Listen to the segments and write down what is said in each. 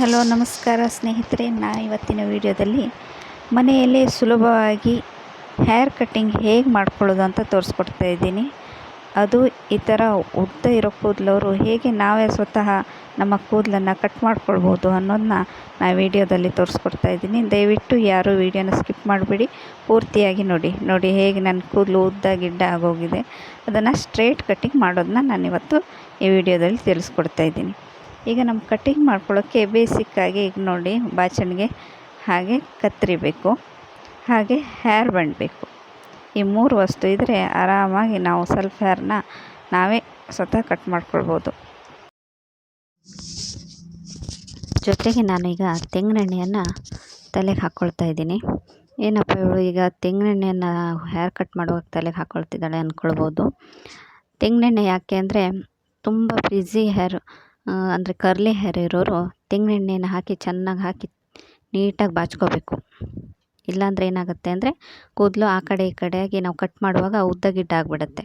Hello, ನಮಸ್ಕಾರ ಸ್ನೇಹಿತರೆ. ನಾ ಇವತ್ತಿನ ವಿಡಿಯೋದಲ್ಲಿ ಮನೆಯಲ್ಲೇ ಸುಲಭವಾಗಿ ಹೇರ್ ಕಟ್ಟಿಂಗ್ ಹೇಗೆ ಮಾಡ್ಕೊಳ್ಳೋದು ಅಂತ ತೋರಿಸ್ಕೊಡ್ತಾ ಇದ್ದೀನಿ. ಅದು ಈ ಥರ ಉದ್ದ ಇರೋ ಕೂದಲವರು ಹೇಗೆ ನಾವೇ ಸ್ವತಃ ನಮ್ಮ ಕೂದಲನ್ನು ಕಟ್ ಮಾಡ್ಕೊಳ್ಬೋದು ಅನ್ನೋದನ್ನ ನಾ ವಿಡಿಯೋದಲ್ಲಿ ತೋರಿಸ್ಕೊಡ್ತಾ ಇದ್ದೀನಿ. ದಯವಿಟ್ಟು ಯಾರೂ ವಿಡಿಯೋನ ಸ್ಕಿಪ್ ಮಾಡಿಬಿಡಿ. ಪೂರ್ತಿಯಾಗಿ ನೋಡಿ. ನೋಡಿ ಹೇಗೆ ನನ್ನ ಕೂದಲು ಉದ್ದ ಗಿಡ್ಡ ಆಗೋಗಿದೆ. ಅದನ್ನು ಸ್ಟ್ರೇಟ್ ಕಟ್ಟಿಂಗ್ ಮಾಡೋದನ್ನ ನಾನಿವತ್ತು ಈ ವಿಡಿಯೋದಲ್ಲಿ ತಿಳಿಸ್ಕೊಡ್ತಾ ಇದ್ದೀನಿ. ಈಗ ನಮ್ಮ ಕಟ್ಟಿಂಗ್ ಮಾಡ್ಕೊಳ್ಳೋಕ್ಕೆ ಬೇಸಿಕ್ಕಾಗಿ ಈಗ ನೋಡಿ, ಬಾಚಣಿಗೆ ಹಾಗೆ ಕತ್ತರಿ ಬೇಕು ಹಾಗೆ ಹೇರ್ ಬಂಡ್ ಬೇಕು ಈ ಮೂರು ವಸ್ತು ಇದ್ದರೆ ಆರಾಮಾಗಿ ನಾವು ಸ್ವಲ್ಪ ಹೇರ್ನ ನಾವೇ ಸ್ವತಃ ಕಟ್ ಮಾಡ್ಕೊಳ್ಬೋದು. ಜೊತೆಗೆ ನಾನೀಗ ತೆಂಗಿನೆಣ್ಣೆಯನ್ನು ತಲೆಗೆ ಹಾಕ್ಕೊಳ್ತಾ ಇದ್ದೀನಿ. ಏನಪ್ಪ ಇವಳು ಈಗ ತೆಂಗಿನೆಣ್ಣೆಯನ್ನು ಹೇರ್ ಕಟ್ ಮಾಡುವಾಗ ತಲೆಗೆ ಹಾಕ್ಕೊಳ್ತಿದ್ದಾಳೆ ಅಂದ್ಕೊಳ್ಬೋದು ತೆಂಗಿನೆಣ್ಣೆ ಯಾಕೆ ಅಂದರೆ ತುಂಬ ಫ್ರಿಜಿ ಹೇರ್ ಅಂದರೆ ಕರ್ಲಿ ಹೇರ್ ಇರೋರು ತೆಂಗಿನೆಣ್ಣೆನ ಹಾಕಿ ಚೆನ್ನಾಗಿ ಹಾಕಿ ನೀಟಾಗಿ ಬಾಚ್ಕೋಬೇಕು. ಇಲ್ಲಾಂದರೆ ಏನಾಗುತ್ತೆ ಅಂದರೆ ಕೂದಲು ಆ ಕಡೆ ಈ ಕಡೆಯಾಗಿ ನಾವು ಕಟ್ ಮಾಡುವಾಗ ಉದ್ದ ಗಿಡ್ಡ ಆಗಿಬಿಡತ್ತೆ.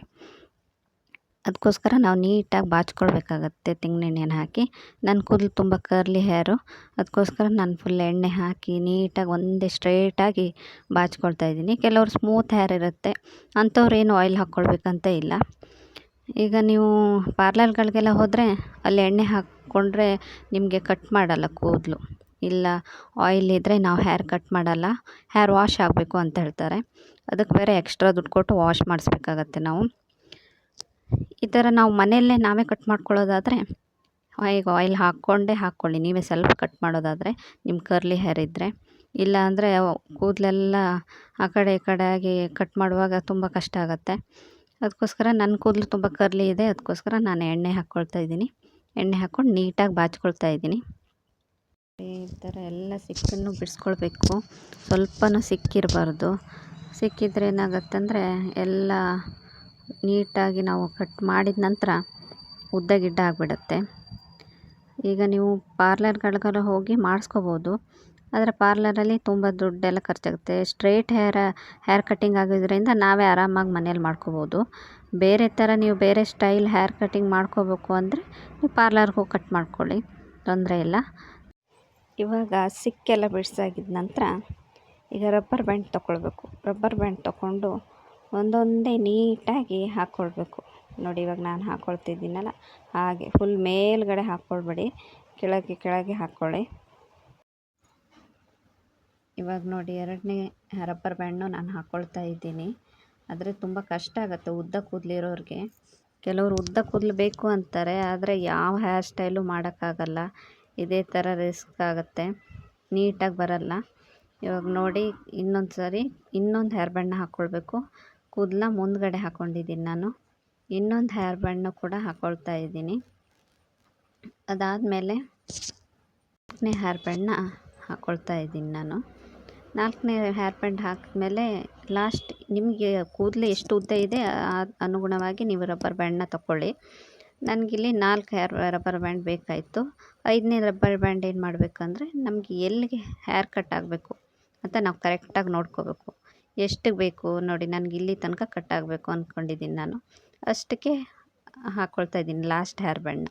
ಅದಕ್ಕೋಸ್ಕರ ನಾವು ನೀಟಾಗಿ ಬಾಚ್ಕೊಳ್ಬೇಕಾಗತ್ತೆ ತೆಂಗಿನೆಣ್ಣೆನ ಹಾಕಿ. ನನ್ನ ಕೂದಲು ತುಂಬ ಕರ್ಲಿ ಹೇರು ಅದಕ್ಕೋಸ್ಕರ ನಾನು ಫುಲ್ ಎಣ್ಣೆ ಹಾಕಿ ನೀಟಾಗಿ ಒಂದೇ ಸ್ಟ್ರೈಟಾಗಿ ಬಾಚ್ಕೊಳ್ತಾ ಇದ್ದೀನಿ. ಕೆಲವ್ರು ಸ್ಮೂತ್ ಹೇರ್ ಇರುತ್ತೆ, ಅಂಥವ್ರು ಏನು ಆಯಿಲ್ ಹಾಕ್ಕೊಳ್ಬೇಕಂತ ಇಲ್ಲ. ಈಗ ನೀವು ಪಾರ್ಲರ್ಗಳಿಗೆಲ್ಲ ಹೋದರೆ ಅಲ್ಲಿ ಎಣ್ಣೆ ಹಾಕ್ಕೊಂಡ್ರೆ ನಿಮಗೆ ಕಟ್ ಮಾಡಲ್ಲ ಕೂದಲು. ಇಲ್ಲ ಆಯಿಲ್ ಇದ್ದರೆ ನಾವು ಹೇರ್ ಕಟ್ ಮಾಡಲ್ಲ. ಹೇರ್ ವಾಶ್ ಆಗಬೇಕು ಅಂತ ಹೇಳ್ತಾರೆ. ಅದಕ್ಕೆ ಬೇರೆ ಎಕ್ಸ್ಟ್ರಾ ದುಡ್ಡು ಕೊಟ್ಟು ವಾಶ್ ಮಾಡಿಸ್ಬೇಕಾಗತ್ತೆ ನಾವು. ಈ ಥರ ನಾವು ಮನೆಯಲ್ಲೇ ನಾವೇ ಕಟ್ ಮಾಡ್ಕೊಳ್ಳೋದಾದರೆ, ಈಗ ಆಯಿಲ್ ಹಾಕ್ಕೊಂಡೇ ಹಾಕ್ಕೊಳ್ಳಿ. ನೀವೇ ಸ್ವಲ್ಪ ಕಟ್ ಮಾಡೋದಾದರೆ ನಿಮ್ಮ ಕರ್ಲಿ ಹೇರ್ ಇದ್ದರೆ ಇಲ್ಲ ಅಂದರೆ ಕೂದಲೆಲ್ಲ ಆ ಕಡೆ ಈ ಕಡೆ ಆಗಿ ಕಟ್ ಮಾಡುವಾಗ ತುಂಬ ಕಷ್ಟ ಆಗುತ್ತೆ. ಅದಕ್ಕೋಸ್ಕರ ನನ್ನ ಕೂದಲು ತುಂಬ ಕರ್ಲಿ ಇದೆ. ಅದಕ್ಕೋಸ್ಕರ ನಾನು ಎಣ್ಣೆ ಹಾಕ್ಕೊಳ್ತಾ ಇದ್ದೀನಿ. ಎಣ್ಣೆ ಹಾಕ್ಕೊಂಡು ನೀಟಾಗಿ ಬಾಚ್ಕೊಳ್ತಾ ಇದ್ದೀನಿ. ಈ ಥರ ಎಲ್ಲ ಸಿಕ್ಕನ್ನು ಬಿಡಿಸ್ಕೊಳ್ಬೇಕು. ಸ್ವಲ್ಪನೂ ಸಿಕ್ಕಿರಬಾರ್ದು. ಸಿಕ್ಕಿದ್ರೆ ಏನಾಗತ್ತಂದರೆ ಎಲ್ಲ ನೀಟಾಗಿ ನಾವು ಕಟ್ ಮಾಡಿದ ನಂತರ ಉದ್ದ ಗಿಡ್ಡ ಆಗಿಬಿಡತ್ತೆ. ಈಗ ನೀವು ಪಾರ್ಲರ್ಗಳಿಗೆಲ್ಲ ಹೋಗಿ ಮಾಡಿಸ್ಕೋಬೋದು. ಆದರೆ ಪಾರ್ಲರಲ್ಲಿ ತುಂಬ ದುಡ್ಡೆಲ್ಲ ಖರ್ಚಾಗುತ್ತೆ. ಸ್ಟ್ರೈಟ್ ಹೇರ ಹೇರ್ ಕಟ್ಟಿಂಗ್ ಆಗೋದ್ರಿಂದ ನಾವೇ ಆರಾಮಾಗಿ ಮನೇಲಿ ಮಾಡ್ಕೊಬೋದು. ಬೇರೆ ಥರ ನೀವು ಬೇರೆ ಸ್ಟೈಲ್ ಹೇರ್ ಕಟ್ಟಿಂಗ್ ಮಾಡ್ಕೋಬೇಕು ಅಂದರೆ ನೀವು ಪಾರ್ಲರ್ಗೆ ಹೋಗಿ ಕಟ್ ಮಾಡ್ಕೊಳ್ಳಿ. ತೊಂದರೆ ಇಲ್ಲ. ಇವಾಗ ಸಿಕ್ಕೆಲ್ಲ ಬಿಡಿಸಾಗಿದ ನಂತರ ಈಗ ರಬ್ಬರ್ ಬ್ಯಾಂಡ್ ತೊಗೊಳ್ಬೇಕು ರಬ್ಬರ್ ಬ್ಯಾಂಡ್ ತೊಗೊಂಡು ಒಂದೊಂದೇ ನೀಟಾಗಿ ಹಾಕ್ಕೊಳ್ಬೇಕು ನೋಡಿ ಇವಾಗ ನಾನು ಹಾಕ್ಕೊಳ್ತಿದ್ದೀನಲ್ಲ ಹಾಗೆ ಫುಲ್ ಮೇಲ್ಗಡೆ ಹಾಕ್ಕೊಳ್ಬೇಡಿ ಕೆಳಗೆ ಕೆಳಗೆ ಹಾಕ್ಕೊಳ್ಳಿ ಇವಾಗ ನೋಡಿ ಎರಡನೇ ರಬ್ಬರ್ ಬ್ಯಾಂಡ್ನು ನಾನು ಹಾಕ್ಕೊಳ್ತಾ ಇದ್ದೀನಿ. ಆದರೆ ತುಂಬ ಕಷ್ಟ ಆಗುತ್ತೆ ಉದ್ದ ಕೂದಲಿರೋರಿಗೆ. ಕೆಲವರು ಉದ್ದ ಕೂದಲು ಬೇಕು ಅಂತಾರೆ, ಆದರೆ ಯಾವ ಹೇರ್ ಸ್ಟೈಲು ಮಾಡೋಕ್ಕಾಗಲ್ಲ. ಇದೇ ಥರ ರಿಸ್ಕ್ ಆಗುತ್ತೆ. ನೀಟಾಗಿ ಬರಲ್ಲ. ಇವಾಗ ನೋಡಿ ಇನ್ನೊಂದು ಸಾರಿ ಇನ್ನೊಂದು ಹೇರ್ ಬ್ಯಾಂಡ್ನ ಹಾಕ್ಕೊಳ್ಬೇಕು ಕೂದಲ ಮುಂದ್ಗಡೆ ಹಾಕ್ಕೊಂಡಿದ್ದೀನಿ ನಾನು. ಇನ್ನೊಂದು ಹೇರ್ ಬ್ಯಾಂಡ್ನು ಕೂಡ ಹಾಕ್ಕೊಳ್ತಾ ಇದ್ದೀನಿ. ಅದಾದಮೇಲೆ ಹೇರ್ ಬ್ಯಾಂಡ್ನ ಹಾಕ್ಕೊಳ್ತಾ ಇದ್ದೀನಿ ನಾನು. ನಾಲ್ಕನೇ ಹೇರ್ ಬ್ಯಾಂಡ್ ಹಾಕಿದ್ಮೇಲೆ ಲಾಸ್ಟ್ ನಿಮಗೆ ಕೂದಲು ಎಷ್ಟು ಉದ್ದ ಇದೆ ಅನುಗುಣವಾಗಿ ನೀವು ರಬ್ಬರ್ ಬ್ಯಾಂಡನ್ನ ತಗೊಳ್ಳಿ ನನಗಿಲ್ಲಿ ನಾಲ್ಕು ಹೇರ್, ರಬ್ಬರ್ ಬ್ಯಾಂಡ್ ಬೇಕಾಯಿತು. ಐದನೇ ರಬ್ಬರ್ ಬ್ಯಾಂಡ್ ಏನು ಮಾಡಬೇಕಂದ್ರೆ ನಮಗೆ ಎಲ್ಲಿಗೆ ಹೇರ್ ಕಟ್ ಆಗಬೇಕು ಅಂತ ನಾವು ಕರೆಕ್ಟಾಗಿ ನೋಡ್ಕೋಬೇಕು. ಎಷ್ಟು ಬೇಕು ನೋಡಿ, ನನಗೆ ಇಲ್ಲಿ ತನಕ ಕಟ್ ಆಗಬೇಕು ಅಂದ್ಕೊಂಡಿದ್ದೀನಿ ನಾನು. ಅಷ್ಟಕ್ಕೆ ಹಾಕ್ಕೊಳ್ತಾ ಇದ್ದೀನಿ ಲಾಸ್ಟ್ ಹೇರ್ ಬ್ಯಾಂಡ್ನ.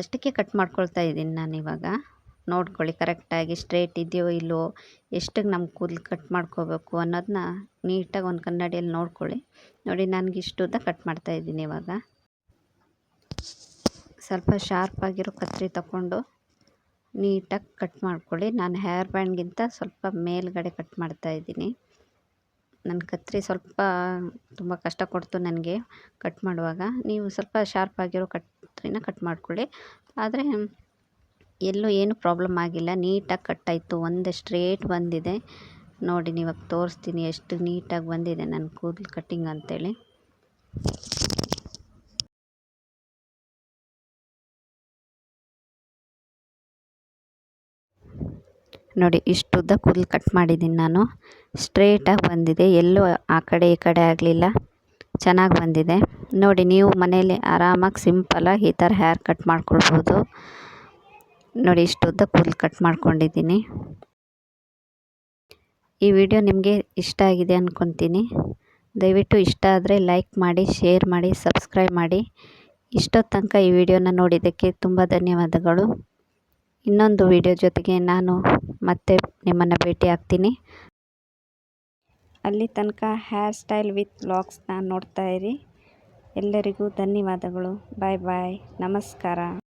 ಅಷ್ಟಕ್ಕೆ ಕಟ್ ಮಾಡ್ಕೊಳ್ತಾ ಇದ್ದೀನಿ ನಾನು ಇವಾಗ. ನೋಡ್ಕೊಳ್ಳಿ, ಕರೆಕ್ಟಾಗಿ ಸ್ಟ್ರೇಟ್ ಇದೆಯೋ ಇಲ್ಲವೋ ಎಷ್ಟಕ್ಕೆ ನಮ್ಮ ಕೂದಲು ಕಟ್ ಮಾಡ್ಕೋಬೇಕು ಅನ್ನೋದನ್ನ ನೀಟಾಗಿ ಒಂದು ಕನ್ನಡಿಯಲ್ಲಿ ನೋಡ್ಕೊಳ್ಳಿ. ನೋಡಿ, ನನಗೆ ಇಷ್ಟುದ್ದ ಕಟ್ ಮಾಡ್ತಾಯಿದ್ದೀನಿ ಇವಾಗ. ಸ್ವಲ್ಪ ಶಾರ್ಪಾಗಿರೋ ಕತ್ತರಿ ತಗೊಂಡು ನೀಟಾಗಿ ಕಟ್ ಮಾಡ್ಕೊಳ್ಳಿ. ನಾನು ಹೇರ್ ಬ್ಯಾಂಡ್ಗಿಂತ ಸ್ವಲ್ಪ ಮೇಲ್ಗಡೆ ಕಟ್ ಮಾಡ್ತಾಯಿದ್ದೀನಿ ನನ್ನ ಕತ್ತರಿ ಸ್ವಲ್ಪ ತುಂಬ ಕಷ್ಟ ಕೊಡ್ತು ನನಗೆ ಕಟ್ ಮಾಡುವಾಗ. ನೀವು ಸ್ವಲ್ಪ ಶಾರ್ಪಾಗಿರೋ ಕತ್ತರಿನ ಕಟ್ ಮಾಡ್ಕೊಳ್ಳಿ. ಆದರೆ ಎಲ್ಲೂ ಏನು ಪ್ರಾಬ್ಲಮ್ ಆಗಿಲ್ಲ. ನೀಟಾಗಿ ಕಟ್ಟಾಯಿತು ಒಂದೇ ಸ್ಟ್ರೇಟ್ ಬಂದಿದೆ. ನೋಡಿ, ನೀವಾಗ ತೋರಿಸ್ತೀನಿ ಎಷ್ಟು ನೀಟಾಗಿ ಬಂದಿದೆ ನನ್ನ ಕೂದಲು ಕಟ್ಟಿಂಗ್ ಅಂತೇಳಿ. ನೋಡಿ ಇಷ್ಟು ಉದ್ದ ಕೂದಲು ಕಟ್ ಮಾಡಿದ್ದೀನಿ ನಾನು. ಸ್ಟ್ರೇಟಾಗಿ ಬಂದಿದೆ. ಎಲ್ಲೂ ಆ ಕಡೆ, ಈ ಕಡೆ ಆಗಲಿಲ್ಲ. ಚೆನ್ನಾಗಿ ಬಂದಿದೆ. ನೋಡಿ, ನೀವು ಮನೇಲಿ ಆರಾಮಾಗಿ ಸಿಂಪಲಾಗಿ ಈ ಥರ ಹೇರ್ ಕಟ್ ಮಾಡ್ಕೊಳ್ಬೋದು. ನೋಡಿ ಇಷ್ಟು ಉದ್ದ ಕೂದಲು ಕಟ್ ಮಾಡ್ಕೊಂಡಿದ್ದೀನಿ. ಈ ವಿಡಿಯೋ ನಿಮಗೆ ಇಷ್ಟ ಆಗಿದೆ ಅಂದ್ಕೊತೀನಿ ದಯವಿಟ್ಟು ಇಷ್ಟ ಆದರೆ ಲೈಕ್ ಮಾಡಿ ಶೇರ್ ಮಾಡಿ ಸಬ್ಸ್ಕ್ರೈಬ್ ಮಾಡಿ. ಇಷ್ಟೊತ್ತು ತನಕ ಈ ವಿಡಿಯೋನ ನೋಡಿದ್ದಕ್ಕೆ ತುಂಬ ಧನ್ಯವಾದಗಳು. ಇನ್ನೊಂದು ವಿಡಿಯೋ ಜೊತೆಗೆ ನಾನು ಮತ್ತೆ ನಿಮ್ಮನ್ನು ಭೇಟಿ ಆಗ್ತೀನಿ. ಅಲ್ಲಿ ತನಕ ಹೇರ್ ಸ್ಟೈಲ್ ವಿತ್ ವ್ಲಾಗ್ಸ್ನ ನೋಡ್ತಾ ಇರಿ. ಎಲ್ಲರಿಗೂ ಧನ್ಯವಾದಗಳು. ಬಾಯ್ ಬಾಯ್ ನಮಸ್ಕಾರ.